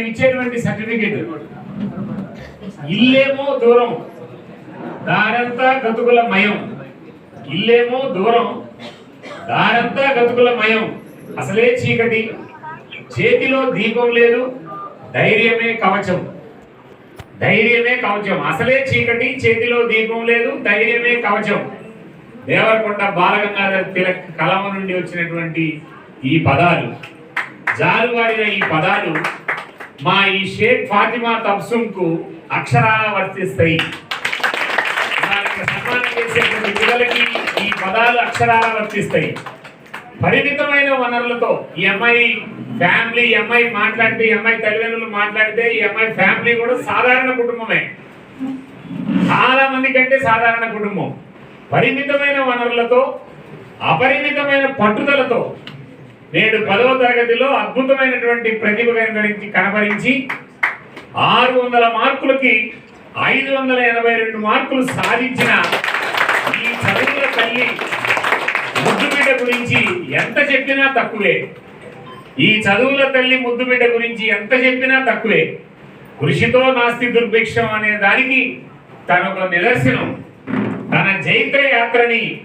నేను ఇచ్చేటువంటి సర్టిఫికేట్. ఇల్లేమో దూరం. దారంతా గతుకుల మయం. ఇల్లేమో దూరం. దారంతా గతుకుల మయం. అసలే చీకటి. చేతిలో దీపం లేదు. ధైర్యమే కవచం. ధైర్యమే కవచం. అసలే చీకటి. చేతిలో దీపం లేదు. ధైర్యమే కవచం. దేవరకొండ బాలగంగాధర తిలక్ కలమ నుండి వచ్చినటువంటి ఈ పదాలు జాలువారిన ఈ పదాలు మా ఈ షేక్ ఫాతిమా తబ్సుంకు అక్షరాల వర్తిస్తాయి. సన్మానం చేసేటువంటి పిల్లలకి ఈ పదాలు అక్షరాల వర్తిస్తాయి. పరిమితమైన వనరులతో ఈ అమ్మాయి ఫ్యామిలీ ఈ అమ్మాయి మాట్లాడితే ఈ అమ్మాయి తల్లిదండ్రులు మాట్లాడితే ఈ అమ్మాయి ఫ్యామిలీ కూడా సాధారణ కుటుంబమే. చాలా మంది కంటే సాధారణ కుటుంబం. పరిమితమైన వనరులతో అపరిమితమైన పట్టుదలతో నేడు పదవ తరగతిలో అద్భుతమైనటువంటి ప్రతిభ కనబరించి కనపరించి ఆరు వందల మార్కులకి ఐదు వందల ఎనభై రెండు మార్కులు సాధించిన ఈ చదువుల తల్లి ముద్దుబిడ్డ గురించి ఎంత చెప్పినా తక్కువే. ఈ చదువుల తల్లి ముద్దుబిడ్డ గురించి ఎంత చెప్పినా తక్కువే. కృషితో నాస్తి దుర్భిక్షం అనే దానికి తన ఒక నిదర్శనం. తన జైత్ర యాత్రని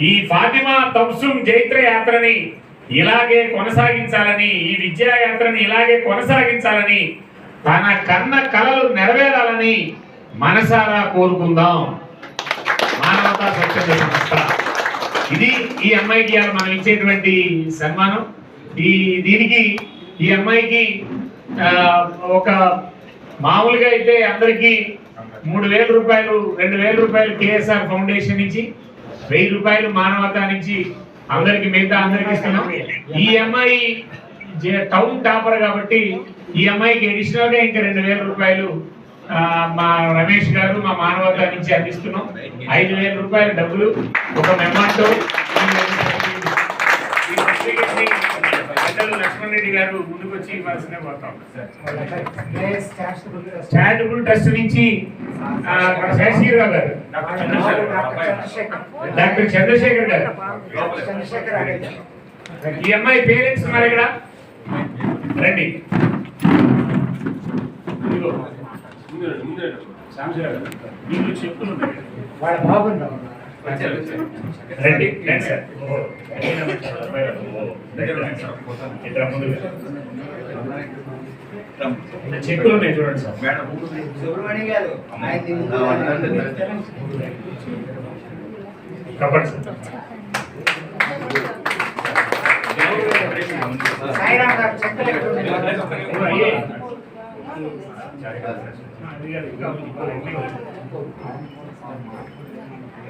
ఈ ఫాతిమా తబ్సుం జైత్ర యాత్రని ఇలాగే కొనసాగించాలని ఈ విద్యాయాత్రని ఇలాగే కొనసాగించాలని తన కన్న కళలు నెరవేరాలని మనసారా కోరుకుందాం. మానవతా స్వచ్ఛంద సంస్థ. ఇది ఈ అమ్మాయికి మనం ఇచ్చేటువంటి సన్మానం. ఈ దీనికి ఈ అమ్మాయికి ఒక మామూలుగా అయితే అందరికీ మూడు వేల రూపాయలు రెండు వేల రూపాయలు కేఎస్ఆర్ ఫౌండేషన్ నుంచి వెయ్యి రూపాయలు మానవతా నుంచి అందరికి మిగతా అందరికి ఇస్తున్నాం. ఈ అమ్మాయి టౌన్ టాపర్ కాబట్టి ఈ అమ్మాయికి అడిషనల్గా ఇంకా రెండు వేల రూపాయలు మా రమేష్ గారు మా మానవత నుంచి అందిస్తున్నాం. ఐదు వేల రూపాయల డబ్బులు ఒక మెమాంటో పెద్దలు లక్ష్మణ్ రెడ్డి గారు ముందుకు వచ్చి ఇవ్వాల్సిందే పోతాం చారిటబుల్ ట్రస్ట్ నుంచి ఆ, శేషగిరిరావు గారు. డాక్టర్ చంద్రశేఖర్ గారు ఈ అమ్మాయి పేరెంట్స్ ఉన్నారు ఇక్కడ? రండి. దీంట్లో చెప్పులు వాళ్ళ బాగుందా రండి రండి సార్. చెక్కులు ఉన్నాయి చూడండి సార్. ఆయన కప్పండి సార్.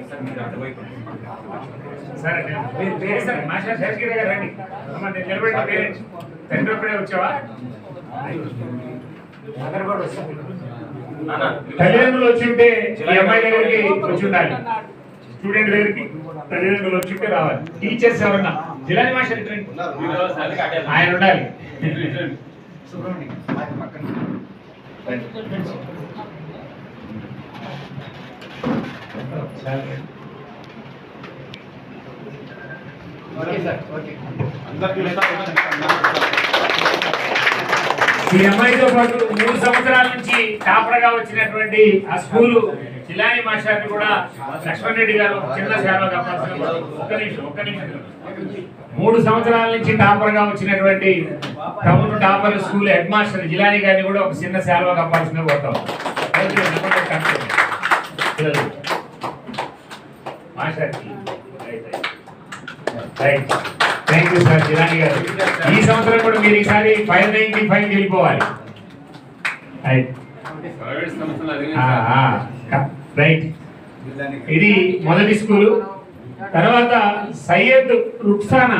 సాయిరామ్ గారు చెక్కలు ఎక్కడ ఉన్నాయి? ఓ, అయ్యే. అది కాదు, ఇంకా సరే నేను- మీరు పేరు సార్ మాస్టర్ శేషగిరి గారు రండి. అమ్మ నేను నిలబెట్టి పేరెంట్స్. తండ్రి ఒక్కడే వచ్చావా? అందరు కూడా వస్తారు తల్లిదండ్రులు వచ్చి ఉంటే ఈ అమ్మాయి దగ్గరికి వచ్చి ఉండాలి. స్టూడెంట్ దగ్గరికి తల్లిదండ్రులు వచ్చి ఉంటే రావాలి. టీచర్స్ ఎవరన్నా? జిల్లాని మాస్టర్. ఆయన ఉండాలి. సుబ్రహ్మణ్యం పక్కన. ఈ అమ్మాయితో పాటు మూడు సంవత్సరాల నుంచి టాపర్గా వచ్చినటువంటి ఆ స్కూలు చిలాని మాస్టర్ కూడా లక్ష్మణ్ రెడ్డి గారు చిన్న సేవ కావాల్సిన ఒక్క నిమిషం ఒక్క నిమిషం. మూడు సంవత్సరాల నుంచి టాపర్గా వచ్చినటువంటి town topper school head master Jilani గారిని కూడా ఒక చిన్న సేవ కప్పాల్సిందే పోతాం right thank you sir Jilani గారు ఈ సంవత్సరం కూడా మీరు ఈసారి ఫైవ్ నైన్టీ ఫైవ్ వెళ్ళిపోవాలి. రైట్ ఇది మొదటి స్కూలు తర్వాత సయ్యద్ రుక్సానా